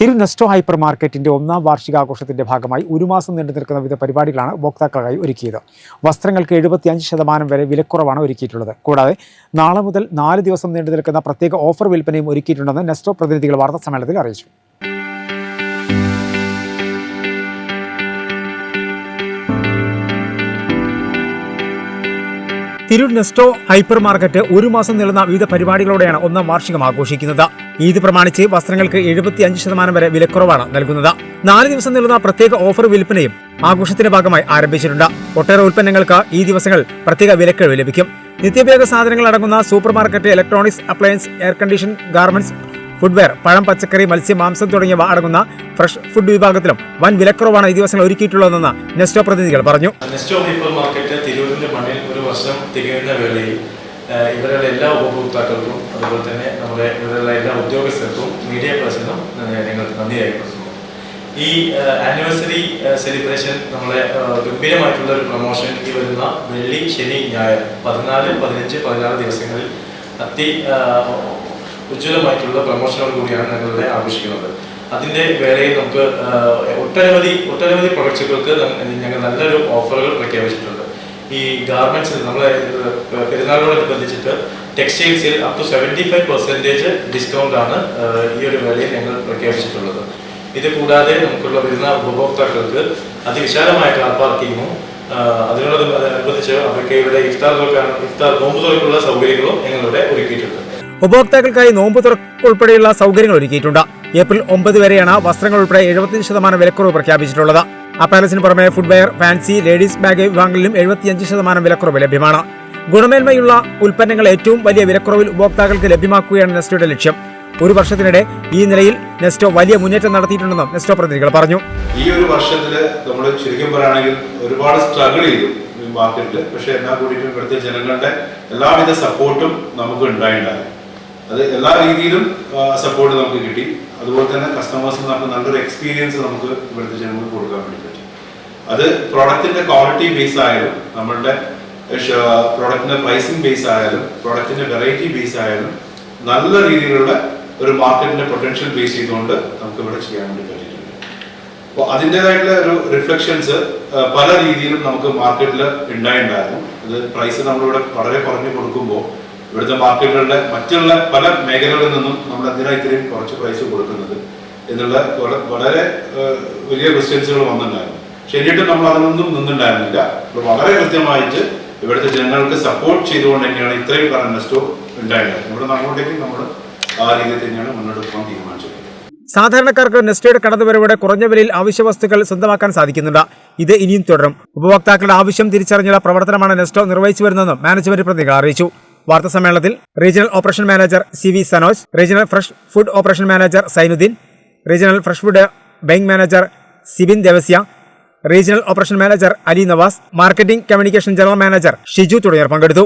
തിരു നെസ്റ്റോ ഹൈപ്പർ മാർക്കറ്റിന്റെ ഒന്നാം വാർഷികാഘോഷത്തിന്റെ ഭാഗമായി ഒരു മാസം നീണ്ടു നിൽക്കുന്ന വിവിധ പരിപാടികളാണ് ഉപഭോക്താക്കൾക്കായി ഒരുക്കിയത്. വസ്ത്രങ്ങൾക്ക് എഴുപത്തിയഞ്ച് ശതമാനം വരെ വിലക്കുറവാണ് ഒരുക്കിയിട്ടുള്ളത്. കൂടാതെ നാളെ മുതൽ നാല് ദിവസം നീണ്ടു നിൽക്കുന്ന പ്രത്യേക ഓഫർ വിൽപ്പനയും ഒരുക്കിയിട്ടുണ്ടെന്ന് നെസ്റ്റോ പ്രതിനിധികൾ വാർത്താ സമ്മേളനത്തിൽ അറിയിച്ചു. തിരു നെസ്റ്റോ ഹൈപ്പർ മാർക്കറ്റ് ഒരു മാസം നീളുന്ന വിവിധ പരിപാടികളോടെയാണ് ഒന്നാം വാർഷികം ആഘോഷിക്കുന്നത്. ഈദ് പ്രമാണിച്ച് വസ്ത്രങ്ങൾക്ക് എഴുപത്തി അഞ്ച് ശതമാനം വരെ വിലക്കുറവാണ് നൽകുന്നത്. നാല് ദിവസം നീളുന്ന പ്രത്യേക ഓഫർ വിൽപ്പനയും ആഘോഷത്തിന്റെ ഭാഗമായി ആരംഭിച്ചിട്ടുണ്ട്. ഒട്ടേറെ ഉൽപ്പന്നങ്ങൾക്ക് ഈ ദിവസങ്ങൾ പ്രത്യേക വിലക്കിഴിവ് ലഭിക്കും. നിത്യോപയോഗ സാധനങ്ങൾ അടങ്ങുന്ന super market electronics appliance air condition garments footwear പഴം പച്ചക്കറി മത്സ്യം മാംസം തുടങ്ങിയവ അടങ്ങുന്ന ഫ്രഷ് ഫുഡ് വിഭാഗത്തിലും വൻ വിലക്കുറവാണ് ഈ ദിവസങ്ങൾ ഒരുക്കിയിട്ടുള്ളതെന്ന് നെസ്റ്റോ പ്രതിനിധികൾ പറഞ്ഞു. നെസ്റ്റോ ഹൈപ്പർ മാർക്കറ്റ് തിരൂരിന്റെ മണ്ണിൽ ഒരു വർഷം തികയുന്ന വേളയിൽ ഇവരുടെ എല്ലാ ഉപഭോക്താക്കൾക്കും അതുപോലെ തന്നെ നമ്മുടെ ഇവരുടെ എല്ലാ ഉദ്യോഗസ്ഥർക്കും മീഡിയ പേഴ്സണും നിങ്ങൾക്ക് നന്ദി രേഖപ്പെടുത്തുന്നു. ഈ ആനിവേഴ്സറി സെലിബ്രേഷൻ നമ്മളെ ഗംഭീരമായിട്ടുള്ള ഒരു പ്രൊമോഷൻ ഈ വരുന്ന വെള്ളി ശനി ഞായർ പതിനാല് പതിനഞ്ച് പതിനാറ് ദിവസങ്ങളിൽ അതി ഉജ്ജ്വലമായിട്ടുള്ള പ്രൊമോഷനോട് കൂടിയാണ് ഞങ്ങളുടെ ആഘോഷിക്കുന്നത്. അതിന്റെ വേളയിൽ നമുക്ക് ഒട്ടനവധി ഒട്ടനവധി പ്രൊഡക്റ്റുകൾക്ക് ഞങ്ങൾ നല്ലൊരു ഓഫറുകൾ പ്രഖ്യാപിച്ചിട്ടുണ്ട്. ഈ ഗാർമെന്റ്സിൽ നമ്മളെ പെരുന്നാളോടനുബന്ധിച്ചിട്ട് ടെക്സ്റ്റൈൽസിൽ up to seventy five percentage discount ആണ് ഈ ഒരു വേളയിൽ ഞങ്ങൾ പ്രഖ്യാപിച്ചിട്ടുള്ളത്. ഇത് കൂടാതെ നമുക്കുള്ള വരുന്ന ഉപഭോക്താക്കൾക്ക് അതിവിശാലമായ കാർ പാർക്കിങ്ങും അതിനോട് അനുബന്ധിച്ച് അവർക്ക് ഇവിടെ ഇഫ്താർ തുറക്കാൻ ഇഫ്താർ നോമ്പ് തുറക്കുള്ള സൗകര്യങ്ങളും ഞങ്ങളിവിടെ ഒരുക്കിയിട്ടുണ്ട്. ഉപഭോക്താക്കൾക്കായി നോമ്പ് തുറക്ക് ഉൾപ്പെടെയുള്ള സൗകര്യങ്ങൾ ഒരുക്കിയിട്ടുണ്ട്. ഏപ്രിൽ ഒമ്പത് വരെയാണ് വസ്ത്രങ്ങൾ ഉൾപ്പെടെ എഴുപത്തിയഞ്ച് ശതമാനം വിലക്കുറവ് പ്രഖ്യാപിച്ചിട്ടുള്ളത്. അപ്പാലസിന് പുറമെ ഫുഡ്വെയർ ഫാൻസി ലേഡീസ് ബാഗ് വിഭാഗങ്ങളിലും എഴുപത്തിയഞ്ച് ശതമാനം വിലക്കുറവ് ലഭ്യമാണ്. ഗുണമേന്മയുള്ള ഉൽപ്പന്നങ്ങൾ ഏറ്റവും വലിയ വിലക്കുറവിൽ ഉപഭോക്താക്കൾക്ക് ലഭ്യമാക്കുകയാണ് നെസ്റ്റോയുടെ ലക്ഷ്യം. ഒരു വർഷത്തിനിടെ ഈ നിലയിൽ നെസ്റ്റോ വലിയ മുന്നേറ്റം നടത്തിയിട്ടുണ്ടെന്നും നെസ്റ്റോ പ്രതിനിധികൾ പറഞ്ഞു. ഈ ഒരു വർഷത്തിൽ നമ്മൾ ശരിക്കും പറയുകയാണെങ്കിൽ ഒരുപാട് സ്ട്രഗിൾ ചെയ്തു മാർക്കറ്റിൽ പക്ഷേ എന്നാൽ കൂടിയിട്ടും ഇവിടുത്തെ ജനങ്ങളുടെ എല്ലാവിധ സപ്പോർട്ടും നമുക്ക് ഉണ്ടായിട്ടുണ്ടായിരുന്നു അത് എല്ലാ രീതിയിലും സപ്പോർട്ട് നമുക്ക് കിട്ടി. അതുപോലെ തന്നെ കസ്റ്റമേഴ്സിന് നമുക്ക് നല്ലൊരു എക്സ്പീരിയൻസ് നമുക്ക് ഇവിടുത്തെ ജനങ്ങൾക്ക് കൊടുക്കാൻ വേണ്ടി പറ്റി. അത് പ്രോഡക്റ്റിന്റെ ക്വാളിറ്റി ബേസ് ആയാലും നമ്മളുടെ പ്രോഡക്റ്റിന്റെ പ്രൈസിംഗ് ബേസ് ആയാലും പ്രോഡക്റ്റിന്റെ വെറൈറ്റി ബേസ് ആയാലും നല്ല രീതിയിലുള്ള ഒരു മാർക്കറ്റിന്റെ പൊട്ടൻഷ്യൽ ബേസ് ചെയ്തുകൊണ്ട് നമുക്ക് ഇവിടെ ചെയ്യാൻ വേണ്ടി പറ്റിയിട്ടുണ്ട്. അപ്പോൾ അതിന്റെതായിട്ടുള്ള ഒരു റിഫ്ലക്ഷൻസ് പല രീതിയിലും നമുക്ക് മാർക്കറ്റിൽ ഉണ്ടായിട്ടുണ്ടായിരുന്നു. അത് പ്രൈസ് നമ്മളിവിടെ വളരെ കുറഞ്ഞു കൊടുക്കുമ്പോൾ ഇവിടുത്തെ മാർക്കറ്റുകളുടെ മറ്റുള്ള പല മേഖലകളിൽ നിന്നും നമ്മൾ എന്തിനാ ഇത്രയും കുറച്ച് പ്രൈസ് കൊടുക്കുന്നത് എന്നുള്ള വളരെ വലിയ ക്വസ്റ്റ്യൻസുകൾ വന്നിട്ടുണ്ടായിരുന്നു. പക്ഷെ എന്നിട്ടും നമ്മൾ അതിനൊന്നും നിന്നുണ്ടായിരുന്നില്ല വളരെ കൃത്യമായിട്ട് ഇവിടുത്തെ ജനങ്ങൾക്ക് സപ്പോർട്ട് ചെയ്തുകൊണ്ട് തന്നെയാണ് ഇത്രയും പറഞ്ഞ സ്റ്റോ ഉണ്ടായിരുന്നത്. ഇവിടെ അങ്ങോട്ടേക്ക് നമ്മൾ ആ രീതിയിൽ തന്നെയാണ് മുന്നോട്ട് പോകാൻ തീരുമാനിച്ചത് സാധാരണക്കാർക്ക് നെസ്റ്റോയുടെ കടന്നുവരവോടെ കുറഞ്ഞ വിലയിൽ ആവശ്യ വസ്തുക്കൾ സ്വന്തമാക്കാൻ സാധിക്കുന്നുണ്ട്. ഇത് ഇനിയും തുടരും. ഉപഭോക്താക്കളുടെ ആവശ്യം തിരിച്ചറിഞ്ഞുള്ള പ്രവർത്തനമാണ് നെസ്റ്റോ നിർവഹിച്ചു വരുന്നതെന്നും മാനേജ്മെന്റ് പ്രതികൾ അറിയിച്ചു. വാർത്താ സമ്മേളനത്തിൽ regional operation manager C V Sanoj regional fresh food operation manager Sainuddeen regional fresh food bank manager Sibin Devasya regional operation manager Ali Navas marketing communication general manager Shiju തുടങ്ങിയവർ പങ്കെടുത്തു.